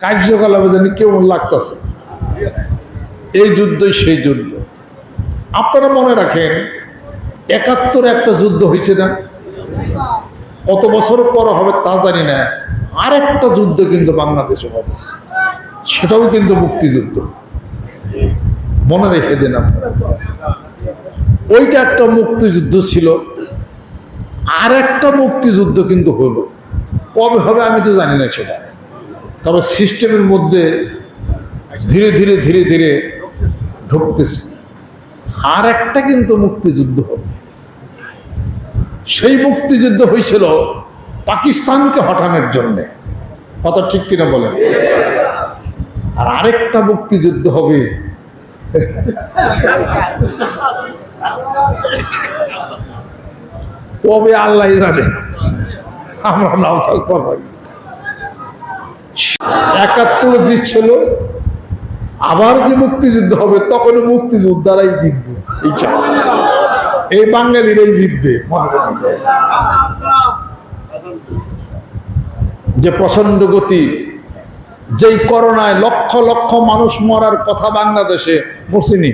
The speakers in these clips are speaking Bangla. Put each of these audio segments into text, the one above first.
কার্যকলাপে যেন কেমন লাগতেছে। এই যুদ্ধই সেই যুদ্ধ। আপনারা মনে রাখেন, একাত্তরে একটা যুদ্ধ হয়েছে না? কত বছর পর হবে তা জানি না। আর একটা যুদ্ধ কিন্তু বাংলাদেশে হবে। সেটাও কিন্তু মুক্তিযুদ্ধ। মনে রেখে দেন ওইটা একটা মুক্তিযুদ্ধ ছিল। আর একটা মুক্তিযুদ্ধ কিন্তু হলো। কবে হবে আমি তো জানি না সেটা। তবে সিস্টেমের মধ্যে ধীরে ধীরে ধীরে ধীরে ঢুকতেছে। আর একটা কিন্তু মুক্তিযুদ্ধ হবে। সেই মুক্তিযুদ্ধ হয়েছিল পাকিস্তানকে হটানোর জন্যে। কথা ঠিক কিনা বলেন? আর আরেকটা মুক্তিযুদ্ধ হবে। কবে আল্লাহ জানে? আমরা নাও থাকব। একাত্তর জিতছিল আবার যে মুক্তিযুদ্ধ হবে, তখন মুক্তিযোদ্ধারাই জিতবে। এই বাঙালিরাই জিতবে যে প্রচণ্ড গতি, যেই করোনায় লক্ষ লক্ষ মানুষ মরার কথা বাংলাদেশে মরছিনি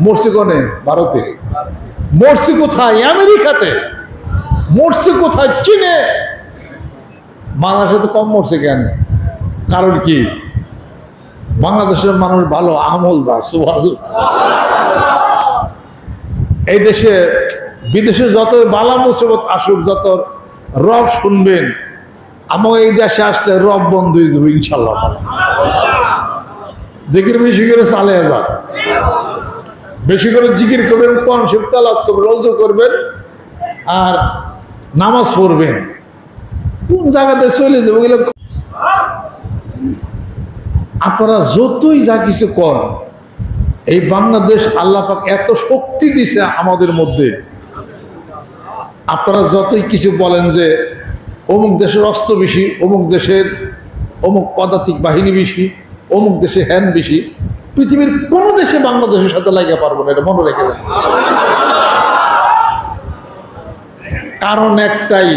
মরছি কোনে ভারতে। মরছি কোথায়? আমেরিকাতে। মরছি কোথায়? চীনে। বাংলাদেশে তো কম মরছে কেন? কারণ কি? বাংলাদেশের মানুষ ভালো, আমলদার সুভাষ এই দেশে, বিদেশে যত বালা মুসিবত আসুক, যত রব শুনবেন আমার এই দেশে আসলে রব বন্ধ হয়ে যাবে, ইনশাল্লাহ। জিকির বেশি করে চালে যান। বেশি করে জিকির করবেন কোন শিবতালাত করবেন রোজও করবেন, আর নামাজ পড়বেন। কোন জায়গাতে চলে যাবে ওগুলো আপনারা যতই যা কিছু কর, এই বাংলাদেশ আল্লাহ পাক এত শক্তি দিছে আমাদের মধ্যে। আপনারা যতই কিছু বলেন যে অমুক দেশের অস্ত্র বেশি, অমুক দেশের অমুক পদাতিক বাহিনী বেশি, অমুক দেশে হ্যান বেশি, পৃথিবীর কোনো দেশে বাংলাদেশের সাথে লাগিয়ে পারব না, এটা মনে রেখে কারণ একটাই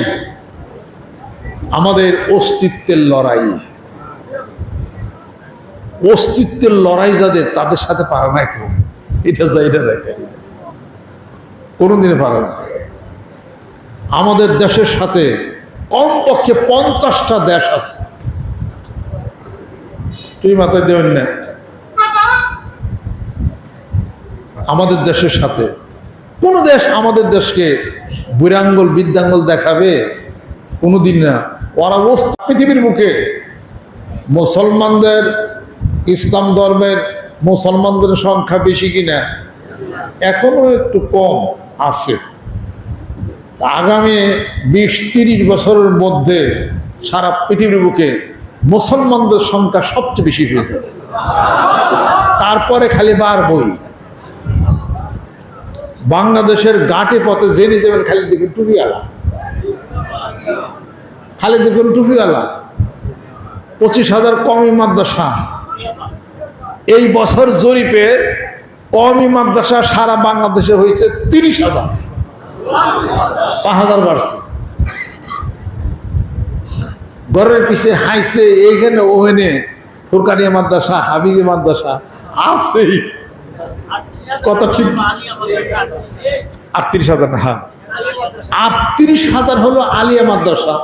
আমাদের অস্তিত্বের লড়াই। অস্তিত্বের লড়াই যাদের, তাদের সাথে পারে না কেউ। এটা যাইটা রেখে কোনোদিনে পারে না। আমাদের দেশের সাথে কমপক্ষে পঞ্চাশটা দেশ আছে। তুই মাথায় দেবেন না? আমাদের দেশের সাথে কোন দেশ আমাদের দেশকে বৈরাঙ্গল বিদ্যাঙ্গল দেখাবে? কোনোদিন না। অস্ত- পৃথিবীর মুখে। মুসলমানদের ইসলাম ধর্মের মুসলমানদের সংখ্যা বেশি কিনা, এখনও একটু কম আছে। আগামী বিশ তিরিশ বছরের মধ্যে সারা পৃথিবীর বুকে মুসলমানদের সংখ্যা সবচেয়ে বেশি হয়ে যাবে। তারপরে খালি বার বই। বাংলাদেশের গাটে পথে জেনে যাবেন খালি দেখবেন টুপিওয়ালা খালি দেখবেন টুপিওয়ালা পঁচিশ হাজার কমই মাদ্রাসা। এই বছর জরিপে কমই মাদ্রাসা সারা বাংলাদেশে হয়েছে তিরিশ হাজার। পাঁচ হাজার বাড়ছে ঘরের পিছে হাইছে, এইখানে ওখানে ফুরকানিয়া মাদ্রাসা হাবিজি মাদ্রাসা আছেই। কত ঠিক। আটত্রিশ হাজার হ্যাঁ। আটত্রিশ হাজার হলো আলিয়া মাদ্রাসা।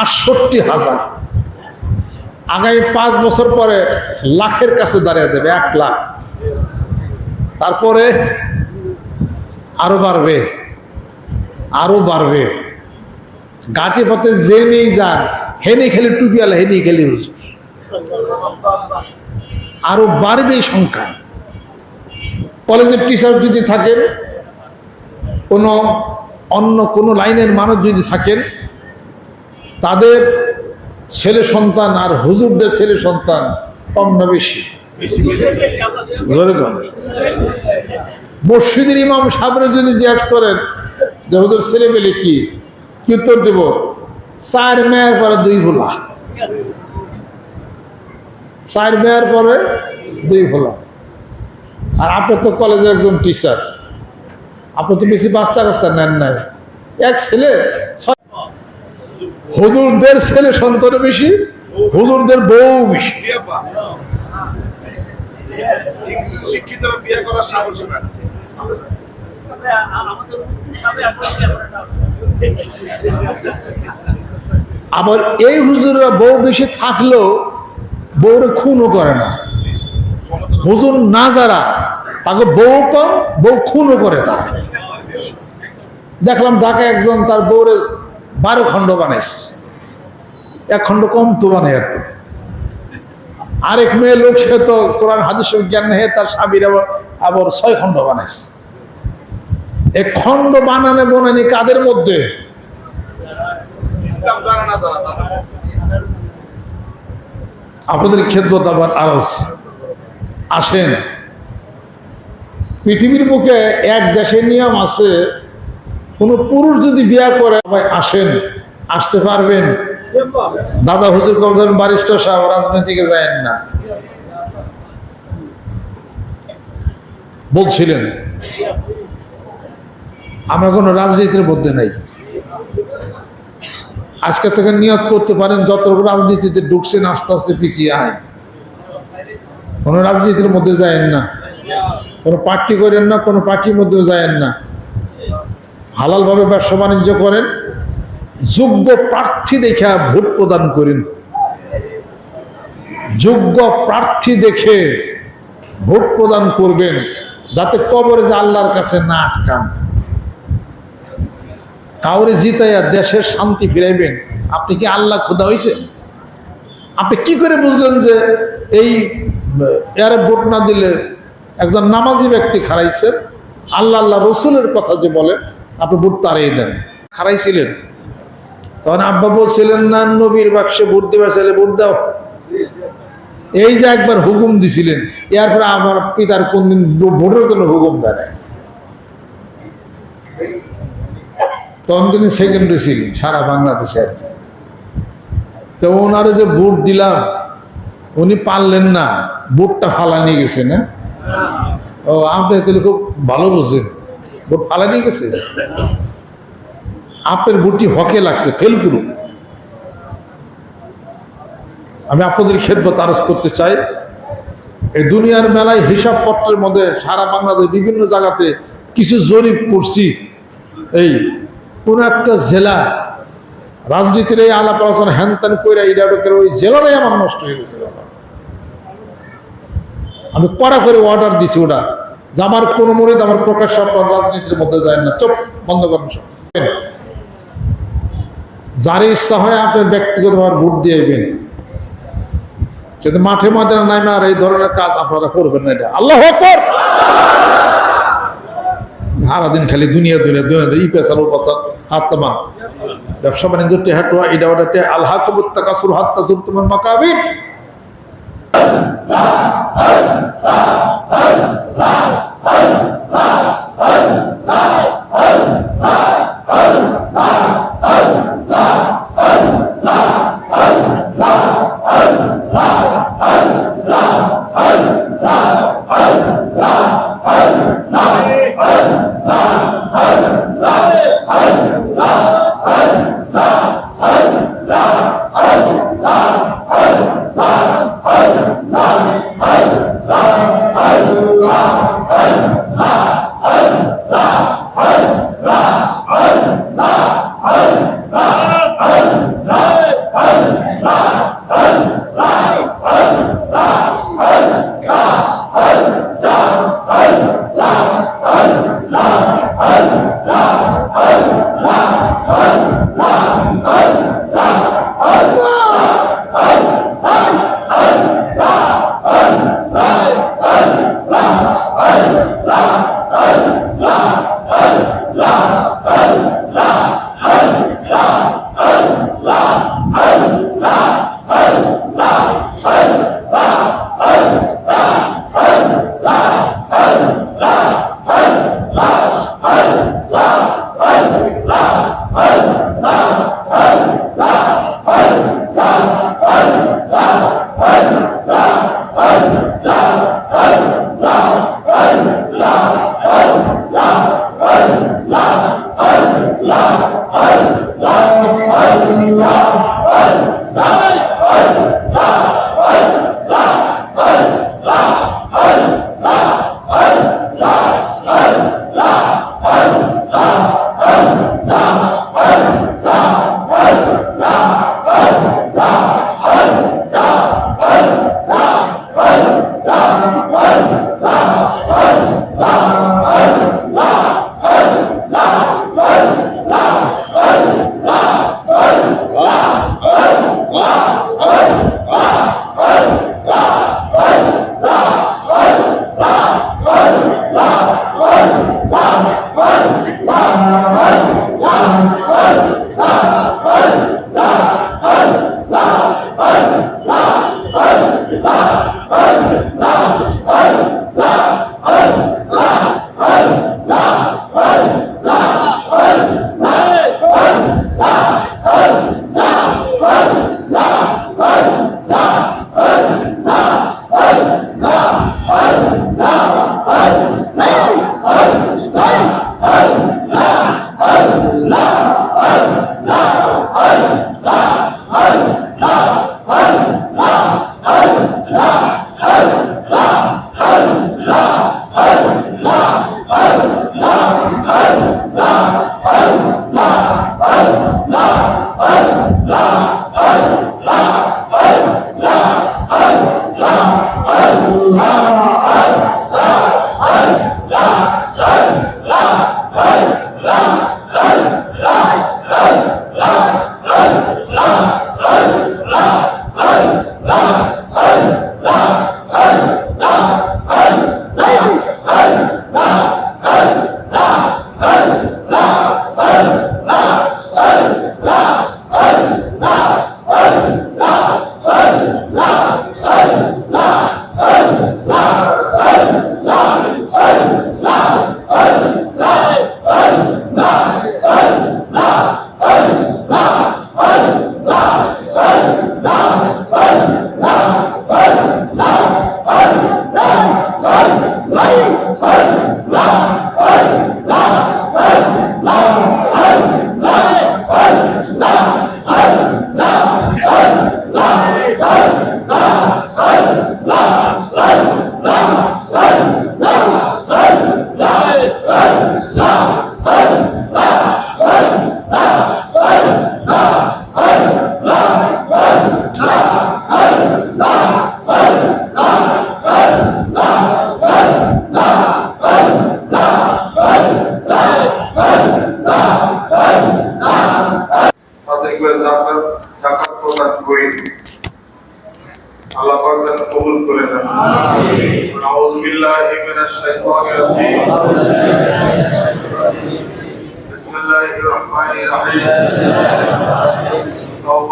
আটষট্টি হাজার। আগামী পাঁচ বছর পরে লাখের কাছে দাঁড়িয়ে দেবে, এক লাখ। তারপরে আরও বাড়বে আরও বাড়বে। গাছে পথে যে নেই যান হেনে খেলে টুপিওয়ালা হেনে খেলে আরও বাড়বে সংখ্যা। কলেজের টিচার যদি থাকেন, কোনো অন্য কোনো লাইনের মানুষ যদি থাকেন তাদের ছেলে সন্তান আর হুজুরদের ছেলে সন্তান কম না বেশি। মসজিদের ইমাম সাবরে যদি জিজ্ঞাসা করেন যে হুজুর ছেলে পেলে কি? কি উত্তর দেব চার মেয়ের পরে দুই ভোলা। চার মেয়ের পরে দুই ভোলা। আর আপনি তো কলেজের একজন টিচার। আপনি তো বেশি বাচ্চা কাচ্চা নেন নাই। এক ছেলে হুজুরদের ছেলে সন্তান বেশি হুজুরদের বউ বেশি। শিক্ষিতরা বিয়ে করার সাহস না। আবার এই হুজুররা বউ বেশি থাকলেও বউরে খুনও করে না। হুজুর না যারা তাকে বউ কম বউ খুনও করে তারা। দেখলাম ঢাকা একজন তার বউরে বারো খণ্ড বানাইছে। এক খণ্ড কম তো বানাই আর কি। আরেক মেয়ে লোক সে তো কোরআন হাদিস জ্ঞান নেই তার স্বামীর আবার আবার ছয় খণ্ড বানাইছে। এই খণ্ড বানানে বনানি কাদের মধ্যে? আপনাদের খেদমত আবার আরস আসেন। পৃথিবীর বুকে এক দেশের নিয়ম আছে কোনো পুরুষ যদি বিয়া করে আসেন, আসতে পারবেন। দাদা হুজুর কবজান বারিস্টার সাহেব, রাজনীতিকে যায় না। বলছিলেন, আমরা কোনো রাজনীতির মধ্যে নাই। আজকে থেকে নিয়ত করতে পারেন, যত রাজনীতিতে ঢুকছেন, আস্তে আস্তে পিছিয়ে আয় কোনো রাজনীতির মধ্যে যায়েন না। কোনো পার্টি করেন না, কোনো পার্টির মধ্যেও যায়েন না। হালালভাবে ব্যবসা বাণিজ্য করেন, যোগ্য প্রার্থী দেখে ভোট প্রদান করেন। যোগ্য প্রার্থী দেখে ভোট প্রদান করবেন, যাতে কবরে যে আল্লাহর কাছে না আটকান। কাউরে জিতাইয়া দেশের শান্তি ফিরাইবেন, আপনি কি আল্লাহ খোদা হয়েছেন আপনি কি করে বুঝলেন যে এই, এর ভোট না দিলে একজন নামাজি ব্যক্তি খারাইছেন আল্লাহ আল্লাহ রসুলের কথা যে বলে আপনি ভোট তাড়িয়ে দেন। খারাইছিলেন তখন আব্বা বলছিলেন, না, নবীর বাক্সে ভোট দেবে, ছেলে, ভোট দাও। এই যে একবার হুকুম দিছিলেন, এরপরে আমার পিতার কোনদিন ভোটের কোনো হুকুম দেয়। তখন তিনি সেকেন্ডারি ছিলেন, সারা বাংলাদেশে আর কি। তো ওনারে যে বুট দিলাম, উনি পারলেন না বুটটা ফালা নিয়ে গেছে না? ও, আপনি তাহলে খুব ভালো বুঝছেন ফালা নিয়ে গেছে? আপনার বুটটি হকে লাগছে, ফেল করুন আমি আপনাদের খেদমত আরজ করতে চাই, এই দুনিয়ার মেলায় হিসাবপত্রের মধ্যে সারা বাংলাদেশ বিভিন্ন জায়গাতে কিছু জরিপ করছি। এই কোন একটা জেলা রাজনীতির এই আলাপ আলোচনা হ্যান ত্যান কইরা এটা ওটা করে ওই জেলাটাই আমার নষ্ট হয়ে গেছিল আমি কড়া করে অর্ডার দিছি ওটা। আমার কোনো মনে আমার প্রকাশ আপনার রাজনীতির মধ্যে যায় না। চোখ বন্ধ করেন সব। যার ইচ্ছা হয় আপনি ব্যক্তিগতভাবে ভোট দিয়ে কিন্তু মাঠে মাঠে নামে আর এই ধরনের কাজ আপনারা করবেন না এটা। আল্লাহ সারাদিন খালি দুনিয়া দুনিয়া দুনিয়া ই পেশাল পেশাল হাত তামা ব্যবসা বাণিজ্য টেহা টোয়া এটা ওটা টে আল্লাহ তবুত্তা কাসুর হাত তাজুর তোমার মাকাবির হর হর হর Vai! স্বয়ং Ai, ai.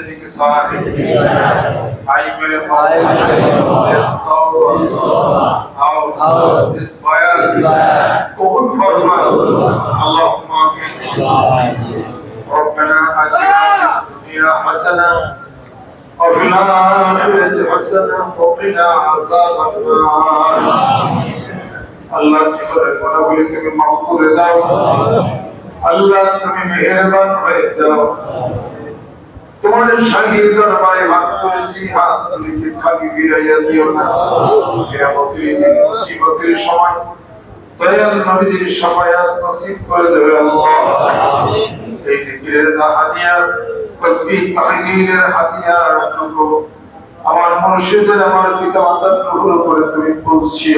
মাওলানা মুহাম্মদ নূরুল ইসলাম সিদ্দিকী সাহেব আই মেরে ইস্তফা আও ইসবায়ার কবুল ফরমান আল্লাহুম্মা আমিন ربنا آتنا في الدنيا حسنة وفي الآخرة حسنة وقنا عذاب النار আল্লাহ কি করে গুণাগুলি তুমি মাফ করে দাও আল্লাহ তুমি মেহেরবান হয়ে যাও শাহিদ দরবারে খালি বিরাইয়া দিও না। মুসিবতের সময়, দয়াল নসিব করে দেবে আল্লাহ। এই জিকিরের হাদিয়া তসবিহ তাহলিলের হাদিয়া টুকু আমার মুর্শিদের আমার পিতা মাতার উপরে তুমি পৌঁছিয়ে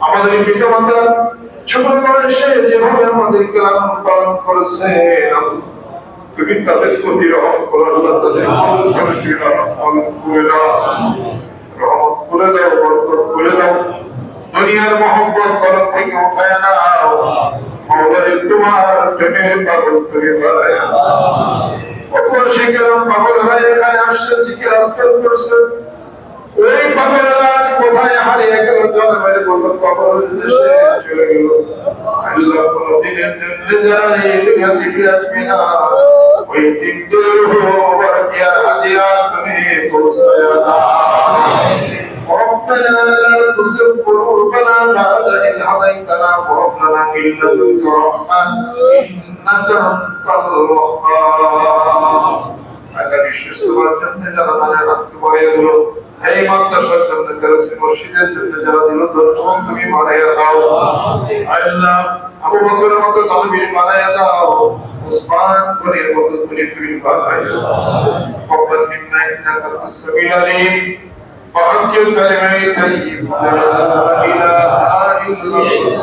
আমাদের পিতা মাতা ছোট বয়সে যেভাবে আমাদেরকে লালন পালন করেছে তুমি তাদের প্রতি রহম করো, আল্লাহ তাদের করে দাও। রহমত করে দাও, বরকত করে দাও। দুনিয়ার মোহাম্মত কলম থেকে উঠায় নাও। তোমার প্রেমের পাগল তুমি বাড়ায় অথবা শিখলাম পাগল হয়ে এখানে আসছে করছে ওই পাপের লাশ কোথায়? হারিয়ে গেল জন্মের মতো কখন চলে গেল? আল্লাহ কোনদিনের জন্য জানি দুনিয়া থেকে আসবে না। ওই দিনদের মুবারকিয়া হাদিয়া তুমি পৌঁছায় না। ربنا لا تزغ قلوبنا بعد إذ هديتنا وهب لنا من لدنك رحمة إنك أنت الوهاب আল্লাহ বিশ্বস্তবার জন্য যারা মানে রাখতে পারে এগুলো এই মাদ্রাসার জন্য যারা মসজিদের জন্য যারা দিল তখন তুমি বানাইয়া দাও আল্লাহ আবু বকরের মতো তালবীর বানাইয়া দাও উসমান গনির মতো তুমি তুমি বানাইয়া দাও ربنا منا انك انت السميع العليم فحق كلمه طيب لا اله الا الله